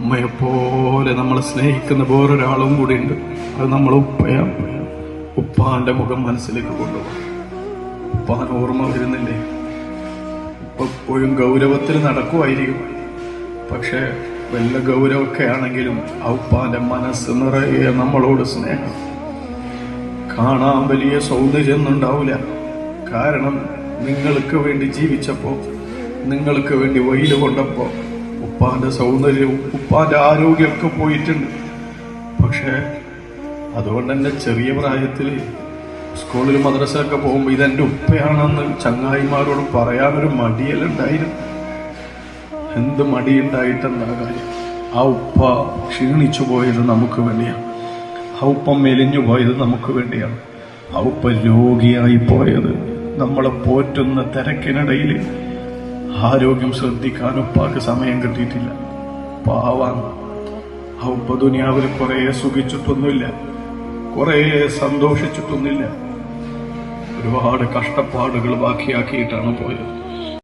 ഉമ്മയെപ്പോലെ നമ്മൾ സ്നേഹിക്കുന്ന വേറൊരാളും കൂടി ഉണ്ട് അത് നമ്മൾ ഉപ്പയാണ് ഉപ്പാന്റെ മുഖം മനസ്സിലേക്ക് കൊണ്ടുപോകും. ഉപ്പാൻ ഓർമ്മ വരുന്നില്ലേ? ഉപ്പ ഗൗരവത്തിൽ നടക്കുമായിരിക്കും. പക്ഷെ വല്ല ഗൗരവമൊക്കെ ആണെങ്കിലും ആ ഉപ്പാന്റെ മനസ്സ് നിറയെ നമ്മളോട് സ്നേഹം. കാണാൻ വലിയ സൗന്ദര്യമൊന്നും ഉണ്ടാവില്ല കാരണം നിങ്ങൾക്ക് വേണ്ടി ജീവിച്ചപ്പോ നിങ്ങൾക്ക് വേണ്ടി വെയിൽ കൊണ്ടപ്പോ ഉപ്പാന്റെ സൗന്ദര്യവും ഉപ്പാന്റെ ആരോഗ്യമൊക്കെ പോയിട്ടുണ്ട്. പക്ഷേ അതുകൊണ്ട് തന്നെ ചെറിയ പ്രായത്തിൽ സ്കൂളിൽ മദ്രസയൊക്കെ പോകുമ്പോൾ ഇതെന്റെ ഉപ്പയാണെന്ന് ചങ്ങായിമാരോട് പറയാനൊരു മടിയലുണ്ടായിരുന്നു. എന്ത് മടിയുണ്ടായിട്ടെന്താ കാര്യം? ആ ഉപ്പ ക്ഷീണിച്ചു പോയത് നമുക്ക് വേണ്ടിയാണ്. ആ ഉപ്പ മെലിഞ്ഞു പോയത് നമുക്ക് വേണ്ടിയാണ്. ആ ഉപ്പ രോഗിയായി പോയത്. നമ്മളെ പോറ്റുന്ന തിരക്കിനിടയിൽ ആരോഗ്യം ശ്രദ്ധിക്കാൻ ഉപ്പാക്ക് സമയം കിട്ടിയിട്ടില്ല. പാവാണ് ആ ഉപ്പ ദുനിയാവിൽ കുറെ സുഖിച്ചിട്ടൊന്നുമില്ല. കുറെ സന്തോഷിച്ചിട്ടൊന്നുമില്ല. ഒരുപാട് കഷ്ടപ്പാടുകൾ ബാക്കിയാക്കിയിട്ടാണ് പോയത്.